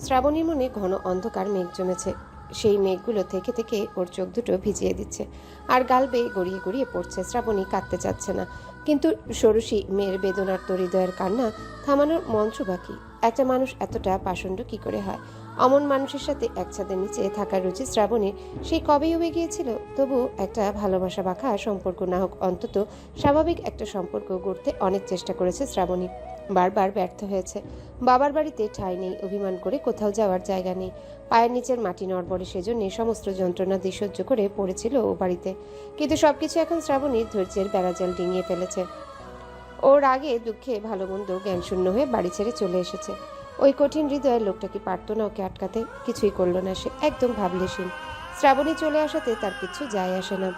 শ্রাবণীর মনে ঘন অন্ধকার মেঘ জমেছে। সেই মেঘগুলো থেকে থেকে ওর চোখ দুটো ভিজিয়ে দিচ্ছে। আর গাল বেয়ে গড়িয়ে গড়িয়ে পড়ছে। শ্রাবণী কাঁদতে চাচ্ছে না। কিন্তু ষোড়শী মেয়ের বেদনার হৃদয়ের কান্না থামানোর মন্ত্র বাকি। একটা মানুষ এতটা পাষণ্ড কি করে হয়? অমন মানুষের সাথে এক ছাদের নিচে থাকার রুচি শ্রাবণীর সেই কবেই হয়ে গিয়েছিল? তবু একটা ভালোবাসা বাঁকা সম্পর্ক না হোক, অন্তত স্বাভাবিক একটা সম্পর্ক গড়তে অনেক চেষ্টা করেছে শ্রাবণী। বারবার ব্যর্থ হয়েছে। বাবার বাড়িতে ঠাঁই নেই, অভিমান করে কোথাও যাওয়ার জায়গা নেই। পায়ের নিচের মাটি নড়বড়ে সেজন্য সমস্ত যন্ত্রণা দিয়ে সহ্য করে পড়েছিল ও বাড়িতে। কিন্তু সবকিছু এখন শ্রাবণীর ধৈর্যের বেড়াজাল ডিঙিয়ে ফেলেছে। ওর আগে দুঃখে ভালো মন্দ জ্ঞানশূন্য হয়ে বাড়ি ছেড়ে চলে এসেছে। ওই কঠিন হৃদয়ের লোকটা কি পারতো না ওকে আটকাতে? কিছুই করল না সে। একদম ভাবলেশীন শ্রাবণী চলে আসাতে তার কিছু যায় আসে না।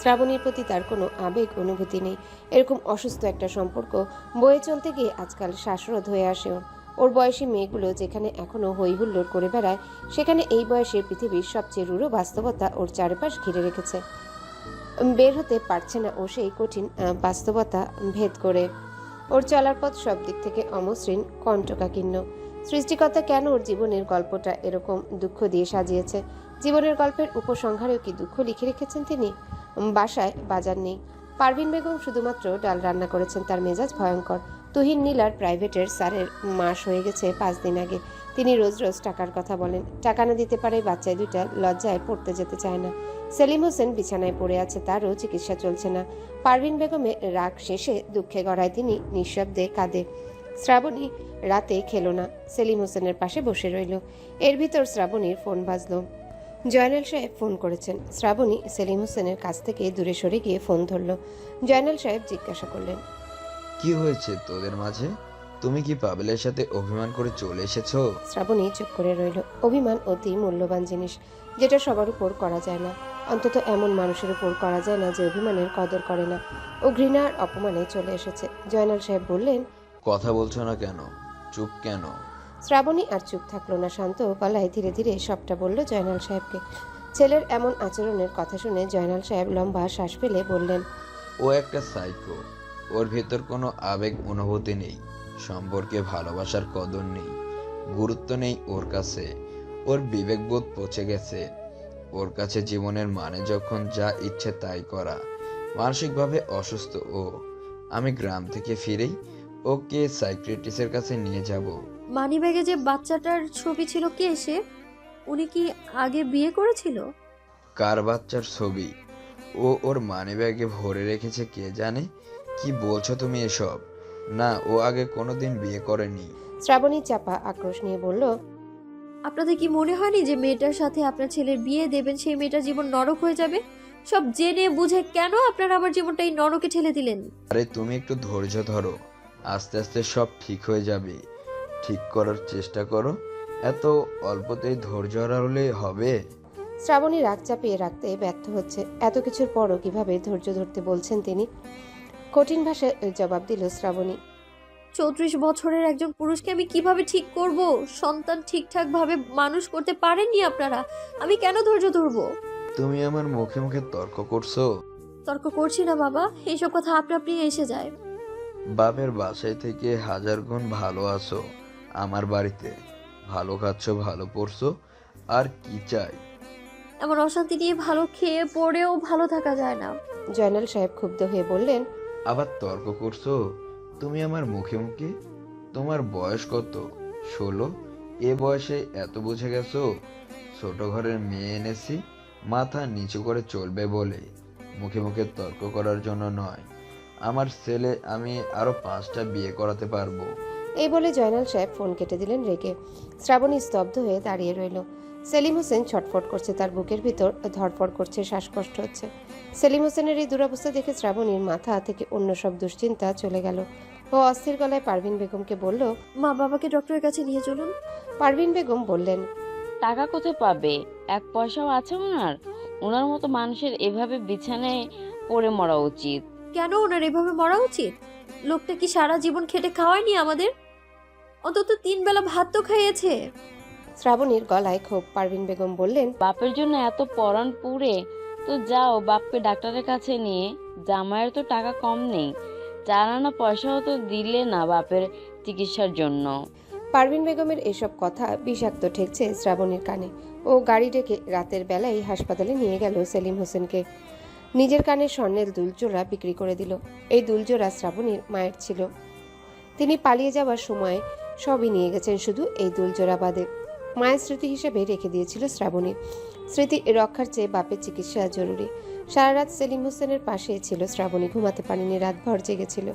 শ্রাবণীর প্রতি তার কোনো আবেগ, অনুভূতি নেই। এরকম অসুস্থ একটা সম্পর্ক বয়ে চলতে গিয়ে আজকাল শ্বাসরোধ হয়ে আসে ওর। বয়সী মেয়েগুলো যেখানে এখনও হইহুল্লোড় করে বেড়ায়, সেখানে এই বয়সে পৃথিবীর সবচেয়ে রূঢ় বাস্তবতা ওর চারপাশ ঘিরে রেখেছে। বের হতে পারছে না ও সেই কঠিন বাস্তবতা ভেদ করে। ওর চলার পথ সব দিক থেকে অমসৃণ, কণ্টকাকীর্ণ। সৃষ্টিকর্তা কেন ওর জীবনের গল্পটা এরকম দুঃখ দিয়ে সাজিয়েছে? জীবনের গল্পের উপসংহারেও কি দুঃখ লিখে রেখেছেন তিনি? বাসায় বাজার নেই। পারভিন বেগম শুধুমাত্র ডাল রান্না করেছেন, তার মেজাজ ভয়ঙ্কর। তুহিন নীলার প্রাইভেটের স্যারের মাস হয়ে গেছে পাঁচ দিন আগে। তিনি রোজ রোজ টাকার কথা বলেন। টাকা না দিতে পারে বাচ্চায় দুইটা, লজ্জায় পড়তে যেতে চায় না। সেলিম হোসেন বিছানায় পড়ে আছে, তারও চিকিৎসা চলছে না। পারভিন বেগমের রাগ শেষে দুঃখে গড়ায় তিনি নিঃশব্দে কাঁদে। শ্রাবণী রাতে খেলো না, সেলিম হোসেনের পাশে বসে রইল। এর ভিতর শ্রাবণীর ফোন বাজলো। জয়নাল সাহেব ফোন করেছেন। শ্রাবণী সেলিম হোসেনের কাছ থেকে দূরে সরে গিয়ে ফোন ধরল। জয়নাল সাহেব জিজ্ঞাসা করলেন, কি হয়েছে তোদের মাঝে? তুমি কি পাবেলের সাথে অভিমান করে চলে এসেছ? শ্রাবণী চুপ করে রইল। অভিমান অতি মূল্যবান জিনিস যেটা সবার উপর করা যায় না। অন্তত এমন মানুষের উপর করা যায় না যে অভিমানের কদর করে না। ও ঘৃণার অপমানে চলে এসেছে। জয়নাল সাহেব বললেন কথা বলছো না কেন? চুপ কেন? শ্রাবণী আর চুপ থাকল না শান্ত গলায় ধীরে ধীরে সবটা বলল জয়নাল সাহেবকে। ছেলের এমন আচরণের কথা শুনে জয়নাল সাহেব লম্বা শ্বাস ফেলে বললেন ও একটা সাইকো। ওর ভেতর কোনো আবেগ অনুভূতি নেই। সম্পর্কে ভালোবাসার কদর নেই গুরুত্ব নেই ওর কাছে। ওর বিবেকবোধ পচে গেছে। ওর কাছে জীবনের মানে যখন যা ইচ্ছে তাই করা। মানসিকভাবে অসুস্থ ও। আমি গ্রাম থেকে ফিরেই ওকে সাইক্রেটিসের কাছে নিয়ে যাব। মানিব্যাগে যে বাচ্চাটার ছবি ছিল কে সে? উনি কি আগে বিয়ে করেছিল? কার বাচ্চার ছবি? ও ওর মানিব্যাগে ভরে রেখেছে কে জানে? কি বলছো তুমি এসব? না ও আগে কোনোদিন বিয়ে করেনি। শ্রাবণী চাপা আক্রোশ নিয়ে বলল আপনাদের কি মনে হয়নি যে মেয়েটার সাথে আপনার ছেলের বিয়ে দেবেন সেই মেয়েটার জীবন নরক হয়ে যাবে? সব জেনে বুঝে কেন আপনারা আমার জীবনটা এই নরকে ঠেলে দিলেন? আরে তুমি একটু ধৈর্য ধরো। আস্তে আস্তে সব ঠিক হয়ে যাবে। ঠিক করার চেষ্টা করো। এত অল্পতেই ধৈর্য হারালে হবে। শ্রাবণী রাগ চাপিয়ে রাখতে ব্যর্থ হচ্ছে। এত কিছুর পরও কীভাবে ধৈর্য ধরতে বলছেন তিনি? কঠিন ভাষায় জবাব দিল শ্রাবণী। চৌত্রিশ বছরের একজন পুরুষকে আমি কীভাবে ঠিক করব? সন্তান ঠিকঠাক ভাবে মানুষ করতে পারেননি আপনারা। আমি কেন ধৈর্য ধরবো? তুমি আমার মুখে মুখে তর্ক করছ? তর্ক করছি না বাবা। এইসব কথা আপনি আপনি এসে যায়। বাপের বাসায় থেকে হাজার গুণ ভালো আছো আমার বাড়িতে। ভালো খাচ্ছ ভালো পড়ছো আর কি চাই? এমন অশান্তি নিয়ে ভালো খেয়ে পড়েও ভালো থাকা যায় না। জয়নাল সাহেব ক্ষুব্ধ হয়ে বললেন আবার তর্ক করছ? তুমি আমার মুখে মুখে তোমার বয়স কত? ষোলো? এ বয়সে এত বুঝে গেছো? ছোট ঘরের মেয়ে এনেছি, মাথা নিচু করে চলবে বলে। মুখে মুখে তর্ক করার জন্য নয়। আমার ছেলে, আমি আরও পাঁচটা বিয়ে করাতে পারব। এই বলে জয়নাল সাহেব ফোন কেটে দিলেন রেগে। শ্রাবণী স্তব্ধ হয়ে দাঁড়িয়ে রইল। সেলিম হোসেন ছটফট করছে তার বুকের ভিতর ধরফড় করছে শ্বাসকষ্ট হচ্ছে। সেলিম হোসেনের এই দুরবস্থা দেখে শ্রাবণীর মাথা থেকে অন্য সব দুশ্চিন্তা চলে গেল। ও অস্থির গলায় পারভিন বেগমকে বলল মা বাবাকে ডক্টরের কাছে নিয়ে চলুন। পারভিন বেগম বললেন টাকা কোথায় পাবে? এক পয়সাও আছে ওনার? ওনার মতো মানুষের এভাবে বিছানায় পড়ে মরা উচিত। কেন ওনার এভাবে মরা উচিত? লোকটা কি সারা জীবন খেটে খাওয়ায়নি আমাদের? অন্তত তিন বেলা ভাত তো খাইয়েছে। শ্রাবণীর গলায় ক্ষোভ। পারভিন বেগম বললেন বাপের জন্য এত পরাণ পুড়ে তো যাও বাপকে ডাক্তারের কাছে নিয়ে। জামাইয়ের তো টাকা কম নেই চার আনা পয়সাও তো দিলে না বাপের চিকিৎসার জন্য। পারভিন বেগমের এসব কথা বিষাক্ত ঠেকছে শ্রাবণীর কানে। ও গাড়ি ডেকে রাতের বেলায় হাসপাতালে নিয়ে গেল সেলিম হোসেনকে। নিজের কানে স্বর্ণের দুলজোড়া বিক্রি করে দিল। এই দুলজোড়া শ্রাবণীর মায়ের ছিল। তিনি পালিয়ে যাওয়ার সময় সবই নিয়ে গেছেন শুধু এই দুলজোড়া বাদে। মায়ের স্মৃতি হিসেবে রেখে দিয়েছিল শ্রাবণী। স্মৃতি রক্ষার চেয়ে বাপের চিকিৎসা জরুরি। সারা রাত সেলিম হোসেনের পাশে ছিল শ্রাবণী, ঘুমাতে পারেনি, রাতভর জেগেছিল।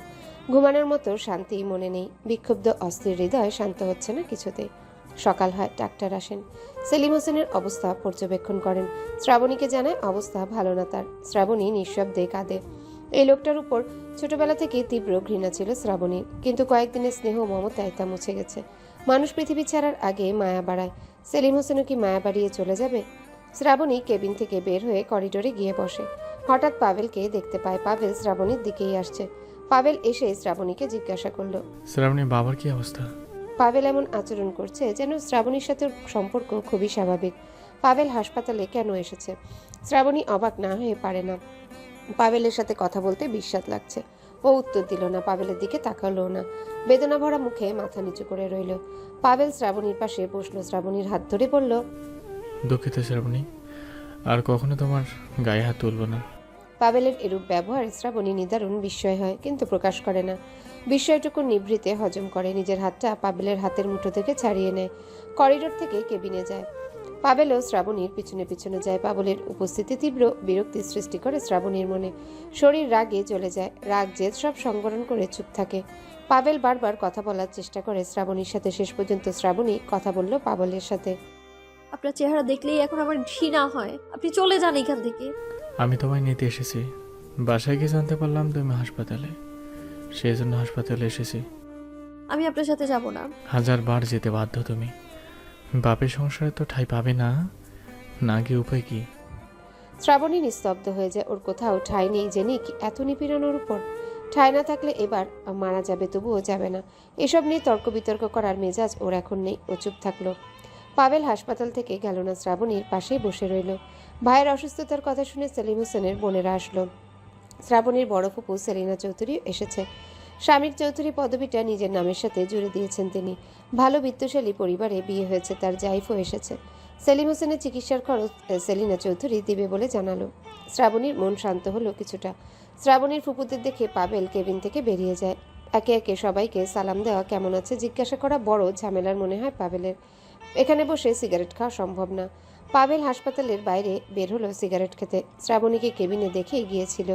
ঘুমানোর মতো শান্তি মনে নেই, বিক্ষুব্ধ অস্থির হৃদয় শান্ত হচ্ছে না কিছুতেই। সকাল হয়, ডাক্তার আসেন। সেলিম হোসেনের অবস্থা পর্যবেক্ষণ করেন। শ্রাবণীকে জানায়, অবস্থা ভালো না তার। শ্রাবণী নিঃশব্দে কাঁদে। এই লোকটার উপর ছোটবেলা থেকে তীব্র ঘৃণা ছিল শ্রাবণীর। কিন্তু কয়েকদিনের স্নেহ মমতায় তা মুছে গেছে। মানুষ পৃথিবী ছাড়ার আগে মায়া বাড়ায়। সেলিম হোসেনও কি মায়া বাড়িয়ে চলে যাবে? শ্রাবণী কেবিন থেকে বের হয়ে করিডোরে গিয়ে বসে। হঠাৎ পাভেলকে দেখতে পায় পাভেল শ্রাবণীর দিকেই আসছে। পাভেল এসে শ্রাবণীকে জিজ্ঞাসা করল শ্রাবণী বাবার কি অবস্থা? পাভেল এমন আচরণ করছে যেন শ্রাবণীর সাথে ওর সম্পর্ক খুবই স্বাভাবিক। পাভেল হাসপাতালে কেন এসেছে? শ্রাবণী অবাক না হয়ে পারে না। পাভেলের সাথে কথা বলতে বিস্বাদ লাগছে। ও উত্তর দিল না পাভেলের দিকে তাকালো না। বেদনা ভরা মুখে মাথা নিচু করে রইল। পাভেল শ্রাবণীর পাশে বসল। শ্রাবণীর হাত ধরে বলল দুঃখিত শ্রাবণী আর কখনো তোমার গায়ে হাত তুলব না। পাবেলের এরূপ ব্যবহার শ্রাবণী নিদারুণ বিস্ময় হয় কিন্তু প্রকাশ করে না। বিস্ময়টুকু নিভৃতে হজম করে। নিজের হাতটা পাবেলের হাতের মুঠো থেকে ছাড়িয়ে নেয়। করিডোর থেকে কেবিনে যায়। পাভেলও শ্রাবণীর পিছনে পিছনে যায় পাবলের উপস্থিতি তীব্র বিরক্তি সৃষ্টি করে শ্রাবণীর মনে। শরীর রাগে চলে যায় রাগ জেদ সব সংবরণ করে চুপ থাকে। পাবেল বারবার কথা বলার চেষ্টা করে শ্রাবণীর সাথে। শেষ পর্যন্ত শ্রাবণী কথা বলল পাভেলের সাথে। আপনার চেহারা দেখলেই এখন আমার ঘৃণা হয়। আপনি চলে যান এখান থেকে। আমি তোমায় নিতে এসেছি। বাসায় গিয়ে জানতে পারলাম তুমি হাসপাতালে। সেই জন্য হাসপাতালে এসেছি। আমি আপনার সাথে যাব না। হাজার বার যেতে বাধ্য তুমি। বাপের সংসারে তো ঠাই পাবে না। না গিয়ে উপায় কি? শ্রাবণী নিস্তব্ধ হয়ে যায়, ওর কোথাও ঠাঁই নেই জেনে কি এত নিপীড়ন ওর উপর। ঠাঁই না থাকলে এবার মারা যাবে, তবুও যাবে না। এসব নিয়ে তর্ক বিতর্ক করার মেজাজ ওর এখন নেই, ও চুপ থাকল। পাবেল হাসপাতাল থেকে গেল না শ্রাবণীর, পাশেই বসে রইল। ভাইয়ের অসুস্থতার কথা শুনে সেলিম হোসেনের বোনেরা আসলো। শ্রাবণীর বড় ফুপু সেলিনা চৌধুরী এসেছে। স্বামীর চৌধুরী পদবিটা নিজের নামের সাথে জুড়ে দিয়েছেন তিনি। ভালো বিত্তশালী পরিবারে বিয়ে হয়েছে, তার জাইফও এসেছে। সেলিম হোসেনের চিকিৎসার খরচ সেলিনা চৌধুরী দিবে বলে জানালো। শ্রাবণীর মন শান্ত হলো কিছুটা। শ্রাবণীর ফুপুদের দেখে পাবেল কেবিন থেকে বেরিয়ে যায়। একে একে সবাইকে সালাম দেওয়া কেমন আছে জিজ্ঞাসা করা বড় ঝামেলার মনে হয় পাবেলের। এখানে বসে সিগারেট খাওয়া সম্ভব না। পাবেল হাসপাতালের বাইরে বের হলো সিগারেট খেতে। শ্রাবণীকে কেবিনে দেখে গিয়েছিল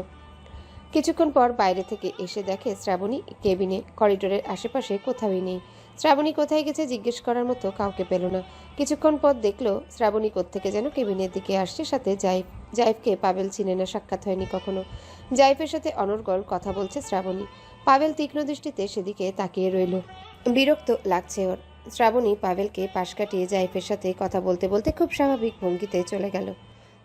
কিছুক্ষণ পর বাইরে থেকে এসে দেখে শ্রাবণী কেবিনে, করিডোরের আশেপাশে কোথাওই নেই। শ্রাবণী কোথায় গেছে জিজ্ঞেস করার মতো কাউকে পেল না। কিছুক্ষণ পর দেখল শ্রাবণী কোত্থেকে যেন কেবিনের দিকে আসছে, সাথে জাইফ জাইফকে পাবেল চিনে না, সাক্ষাৎ হয়নি কখনো। জাইফের সাথে অনর্গল কথা বলছে শ্রাবণী। পাবেল তীক্ষ্ণ দৃষ্টিতে সেদিকে তাকিয়ে রইল। বিরক্ত লাগছে ওর। শ্রাবণী পাবেলকে পাশ কাটিয়ে জাইফের সাথে কথা বলতে বলতে খুব স্বাভাবিক ভঙ্গিতে চলে গেল।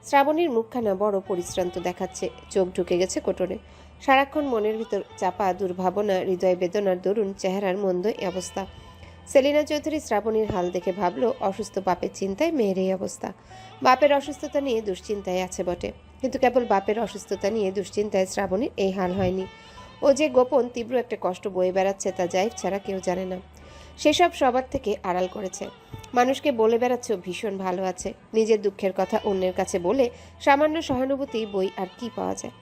শ্রাবণীর মুখখানা বড় পরিশ্রান্ত দেখাচ্ছে, চোখ ঢুকে গেছে কোটরে। সারাক্ষণ মনের ভিতর চাপা, দুর্ভাবনা, হৃদয় বেদনার দরুন চেহারার মন্দ অবস্থা। সেলিনা চৌধুরী শ্রাবণীর হাল দেখে ভাবল, অসুস্থ বাপের চিন্তায় মেয়ের এই অবস্থা। বাপের অসুস্থতা নিয়ে দুশ্চিন্তায় আছে বটে, কিন্তু কেবল বাপের অসুস্থতা নিয়ে দুশ্চিন্তায় শ্রাবণীর এই হাল হয়নি। ও যে গোপন তীব্র একটা কষ্ট বয়ে বেড়াচ্ছে তা জাইফ ছাড়া কেউ জানে না। সেসব সবার থেকে আড়াল করেছে। মানুষকে বলে বেড়াচ্ছে ভীষণ ভালো আছে। নিজের দুঃখের কথা অন্যের কাছে বলে সামান্য সহানুভূতি বই আর কি পাওয়া যায়।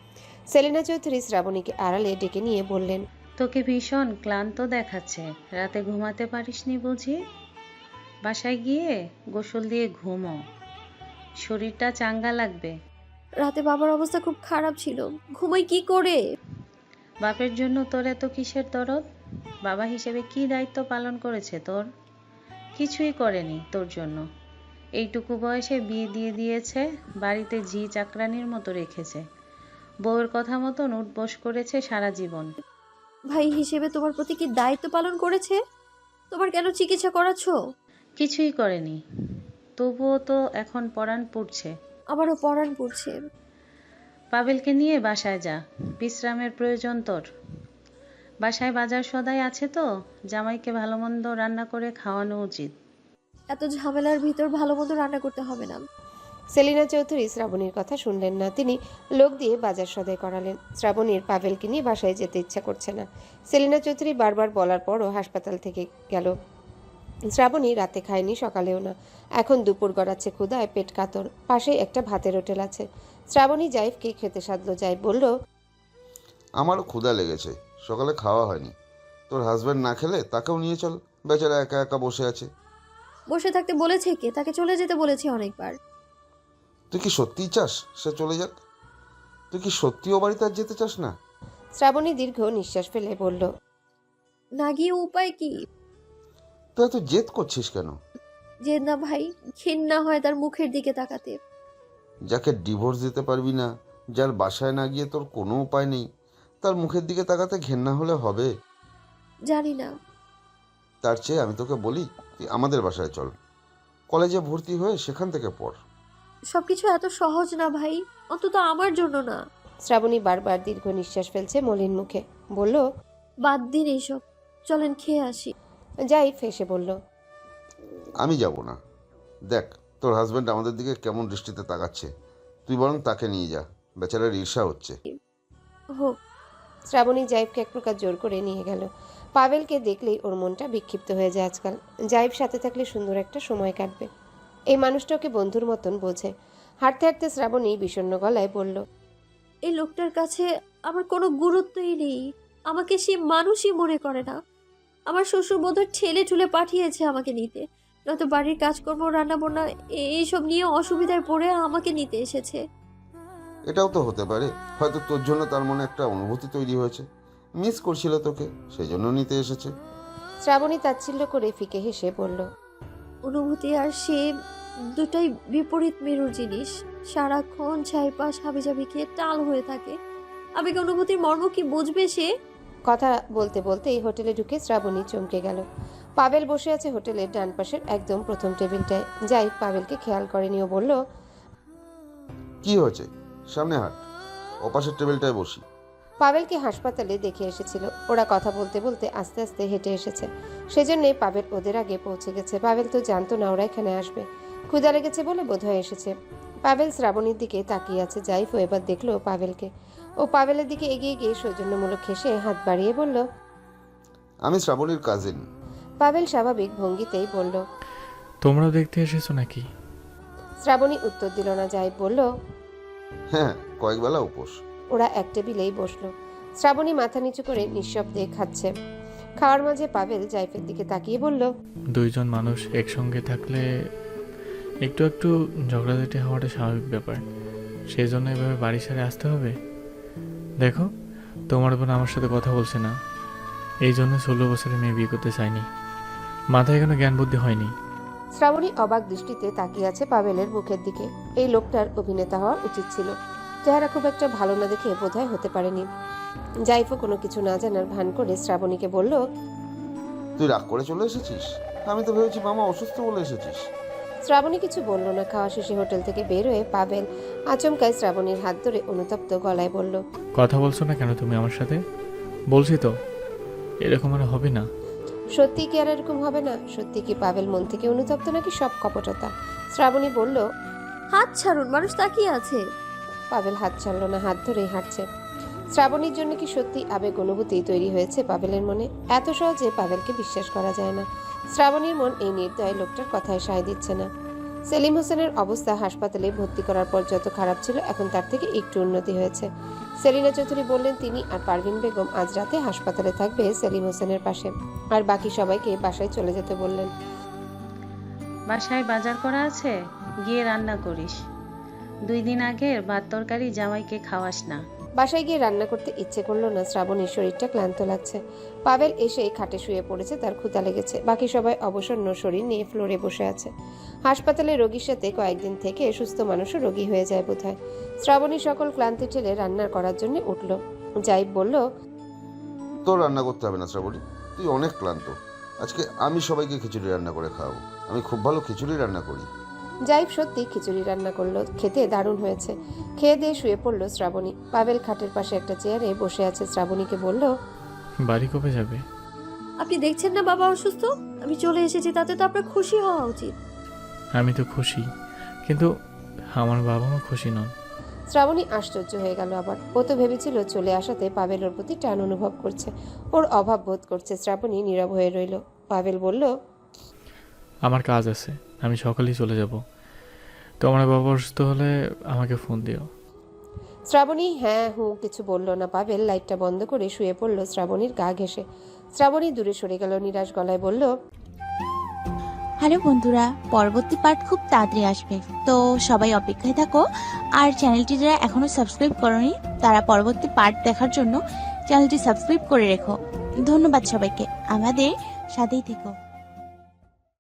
সেলিনা চৌধুরী শ্রাবণীকে আড়ালে ডেকে নিয়ে বললেন তোকে ভীষণ ক্লান্ত দেখাচ্ছে। রাতে ঘুমাতে পারিসনি বুঝি? বাসায় গিয়ে গোসল দিয়ে ঘুমো। শরীরটা চাঙ্গা লাগবে। রাতে বাবার অবস্থা খুব খারাপ ছিল। ঘুমাই কি করে? বাপের জন্য তোর এত কিসের দরদ? বাবা হিসেবে কি দায়িত্ব পালন করেছে তোর? কিছুই করেনি তোর জন্য। এইটুকু বয়সে বিয়ে দিয়ে দিয়েছে বাড়িতে ঝি চাকরানির মতো রেখেছে। বউয়ের কথা মতন উঠবস করেছে সারা জীবন। ভাই হিসেবে তোমার প্রতি কি দায়িত্ব পালন করেছে? তোমার কেন চিকিৎসা করাচ্ছ? কিছুই করেনি। তবুও তো এখন পরাণ পড়ছে। আবারও পরাণ পড়ছে। পাবেলকে নিয়ে বাসায় যা, বিশ্রামের প্রয়োজন তোর। বাসায় বাজার সদাই আছে তো, জামাইকে ভালো মন্দ রান্না করে খাওয়ানো উচিত। এত ঝামেলার ভিতর ভালো মতো রান্না করতে হবে না। সেলিনা চৌধুরী শ্রাবণীর কথা শুনলেন না, তিনি লোক দিয়ে বাজার সদাই করালেন। শ্রাবণীর পাভেলকে নিয়ে বাসায় যেতে ইচ্ছা করছে না। সেলিনা চৌধুরী বারবার বলার পরও হাসপাতাল থেকে গেল। শ্রাবণী রাতে খায়নি, সকালেও না। এখন দুপুর গড়াচ্ছে ক্ষুদায় পেট কাতর। পাশেই একটা ভাতের হোটেল আছে। শ্রাবণী জাইফকে খেতে সাধলো জাইফ বলল আমারও ক্ষুধা লেগেছে সকালে খাওয়া হয়নি। তোর হাজব্যান্ড না খেলে তাকেও নিয়ে চল বেচারা একা একা বসে আছে। বসে থাকতে বলেছে কে? তাকে চলে যেতে বলেছি অনেকবার। তুই কি সত্যিই চাস সে চলে যাক? তুই কি সত্যি ও বাড়িতে আর যেতে চাস না? শ্রাবণী দীর্ঘ নিঃশ্বাস ফেলে বলল না গিয়ে উপায় কি? তুই এত জেদ করছিস কেন? যে না ভাই ঘৃণা হয় তার মুখের দিকে তাকাতে। যাকে ডিভোর্স দিতে পারবি না যার বাসায় না গিয়ে তোর কোনো উপায় নেই তার মুখের দিকে তাকাতে ঘেন্না হলে হবে। জানি না। তার চেয়ে আমি তোকে বলি তুই আমাদের বাসায় চল। কলেজে ভর্তি হয়ে সেখান থেকে পড়। সবকিছু এত সহজ না ভাই অন্তত আমার জন্য না। শ্রাবণী বারবার দীর্ঘ নিঃশ্বাস ফেলছে মলিন মুখে। বলল বাদ দিন এইসব চলেন খেয়ে আসি। যাই ফেসে বলল আমি যাব না। দেখ তোর হাজব্যান্ড আমাদের দিকে কেমন দৃষ্টিতে তাকাচ্ছে? তুই বরং তাকে নিয়ে যা। বেচারার ঈর্ষা হচ্ছে। হোক শ্রাবণী জাইবকে এক প্রকার জোর করে নিয়ে গেল। পাভেলকে দেখলেই ওর মনটা বিক্ষিপ্ত হয়ে যায় আজকাল। জাইব সাথে থাকলে সুন্দর একটা সময় কাটবে। এই মানুষটা ওকে বন্ধুর মতন বোঝে। হাঁটতে হাঁটতে শ্রাবণী বিষণ্ণ গলায় বলল এই লোকটার কাছে আমার কোনো গুরুত্বই নেই। আমাকে সে মানুষই মনে করে না। আমার শ্বশুর বোধহয় ঠেলে ঠুলে পাঠিয়েছে আমাকে নিতে। নয়তো বাড়ির কাজকর্ম রান্না বান্না এইসব নিয়ে অসুবিধায় পড়ে আমাকে নিতে এসেছে। এটাও তো হতে পারে। হয়তো তোর জন্য তার মনে একটা অনুভূতি তৈরি হয়েছে। মিস করছিল তোকে সেই জন্য নিতে এসেছে। শ্রাবণী তাচ্ছিল্য করে ফিকে হেসে বলল অনুভূতি আর সে দুটাই বিপরীত মেরুর জিনিস। সারাক্ষণ ছাইপাশ হাবিজাবি খেয়ে টাল হয়ে থাকে। আবেগ অনুভূতির মর্ম কি বুঝবে সে? কথা বলতে বলতে এই হোটেলে ঢুকে শ্রাবণী চমকে গেল। পাবেল বসে আছে হোটেলের ডান পাশের একদম প্রথম টেবিলটায়। যাই পাবেলকে খেয়াল করেনি ও বলল কি হয়েছে? সামনে হাট। অপাশের টেবিলটায় বসি। পাবেলকে হাসপাতালে দেখে এসেছিল। ওরা কথা বলতে বলতে আস্তে আস্তে হেঁটে এসেছে। সেজন্যই পাবেল ওদের আগে পৌঁছে গেছে। পাবেল তো জানতো না ওরা এখানে আসবে। ক্ষুদা লেগেছে বলে বোধহয় এসেছে। পাবেল শ্রাবণীর দিকে তাকিয়ে আছে। জাইফও এবার দেখল পাবেলকে। ও পাবেলের দিকে এগিয়ে গিয়ে সৌজন্যমূলক হেসে হাত বাড়িয়ে বলল আমি শ্রাবণীর কাজিন পাবেল স্বাভাবিক ভঙ্গিতেই বলল তোমরাও দেখতে এসেছ নাকি? শ্রাবণী উত্তর দিল না যাই বলল হ্যাঁ কয়েকবেলা উপোস। ওরা এক টেবিলেই বসল। শ্রাবণী মাথা নিচু করে নিঃশব্দে খাচ্ছে। খাওয়ার মাঝে পাবেল জাইফের দিকে তাকিয়ে বলল দুইজন মানুষ একসঙ্গে থাকলে একটু একটু ঝগড়াঝাটি হওয়াটা স্বাভাবিক ব্যাপার। সেই জন্য এভাবে বাড়ি সারে আসতে হবে? দেখো তোমার বোন আমার সাথে কথা বলছে না। এই জন্য ষোলো বছরের মেয়ে বিয়ে করতে চাইনি মাথায় কোনো জ্ঞান বুদ্ধি হয়নি। শ্রাবণী অবাক দৃষ্টিতে তাকিয়ে আছে পাবেলের মুখের দিকে। এই লোকটার অভিনেতা হওয়া উচিত ছিল। চেহারা খুব একটা ভালো না দেখে বোধহয় হতে পারেনি। জাইফও কোনো কিছু না জানার ভান করে শ্রাবণীকে বলল তুই রাগ করে চলে এসেছিস? আমি তো ভেবেছি মামা অসুস্থ বলে এসেছিস। শ্রাবণী কিছু বলল না। খাওয়া শেষে হোটেল থেকে বের হয়ে পাবেল আচমকায় শ্রাবণীর হাত ধরে অনুতপ্ত গলায় বলল কথা বলছো না কেন তুমি আমার সাথে? বলছি তো এরকম আর হবে না। সত্যি কি আর এরকম হবে না? সত্যি কি পাবেল মন থেকে অনুতপ্ত নাকি সব কপটতা? শ্রাবণী বলল হাত ছাড়ুন মানুষ তাকিয়ে আছে। পাবেল হাত ছাড়ল না হাত ধরেই হাঁটছে। শ্রাবণীর জন্য কি সত্যি আবেগ অনুভূতি তৈরি হয়েছে পাবেলের মনে? এত সহজে পাবেলকে বিশ্বাস করা যায় না। শ্রাবণীর মন এই নির্দয় লোকটার কথায় সায় দিচ্ছে না। সেলিম হোসেনের অবস্থা হাসপাতালে ভর্তি করার পর যত খারাপ ছিল, এখন তার থেকে একটু উন্নতি হয়েছে। সেলিনা চৌধুরী বললেন, তিনি আর পারভিন বেগম আজ রাতে হাসপাতালে থাকবে সেলিম হোসেনের পাশে। আর বাকি সবাইকে বাসায় চলে যেতে বললেন। বাসায় বাজার করা আছে? গিয়ে রান্না করিস। দুই দিন আগের ভাত তরকারি জামাইকে খাওয়াস না। বাসায় গিয়ে রান্না করতে ইচ্ছে করল না, শ্রাবণীর শরীরটা ক্লান্ত লাগছে। পাবেল এসে খাটে শুয়ে পড়েছে, তার ক্ষুধা লেগেছে। বাকি সবাই অবসন্ন শরীর নিয়ে ফ্লোরে বসে আছে। হাসপাতালে রোগীর সাথে কয়েকদিন থেকে সুস্থ মানুষও রোগী হয়ে যায় বোধহয়। শ্রাবণী সকল ক্লান্তি ঠেলে রান্না করার জন্য উঠল। জাইব বলল, তোর রান্না করতে হবে না, শ্রাবণী। তুই অনেক ক্লান্ত। আজকে আমি সবাইকে খিচুড়ি রান্না করে খাওয়াবো। আমি খুব ভালো খিচুড়ি রান্না করি। জাইব সত্যি খিচুড়ি রান্না করল খেতে দারুণ হয়েছে। খেয়ে দিয়ে শুয়ে পড়ল শ্রাবণী। পাবেল খাটের পাশে একটা চেয়ারে বসে আছে শ্রাবণীকে বলল বাড়ি কবে যাবে? আপনি দেখছেন না বাবা অসুস্থ? আমি চলে এসেছি তাতে তো আপনার খুশি হওয়া উচিত। আমি তো খুশি কিন্তু আমার বাবা মা খুশি নন। শ্রাবণী আশ্চর্য হয়ে গেল আবার। ও তো ভেবেছিল চলে আসাতে পাভেল ওর প্রতি টান অনুভব করছে। ওর অভাব বোধ করছে শ্রাবণী নীরব হয়ে রইল। পাবেল বলল আমার কাজ আছে আমি সকালেই চলে যাব। তোমার বাবা অসুস্থ হলে আমাকে ফোন দিও। শ্রাবণী হ্যাঁ হুঁ কিছু বলল না। পাভেল লাইটটা বন্ধ করে শুয়ে পড়ল শ্রাবণীর গা ঘেসে শ্রাবণী দূরে সরে গেল নিরাশ গলায় বলল হ্যালো বন্ধুরা পরবর্তী পার্ট খুব তাড়াতাড়ি আসবে। তো সবাই অপেক্ষায় থাকো আর চ্যানেলটি যারা এখনও সাবস্ক্রাইব করনি তারা পরবর্তী পার্ট দেখার জন্য চ্যানেলটি সাবস্ক্রাইব করে রেখো। ধন্যবাদ সবাইকে। আমাদের সাথেই থেকো।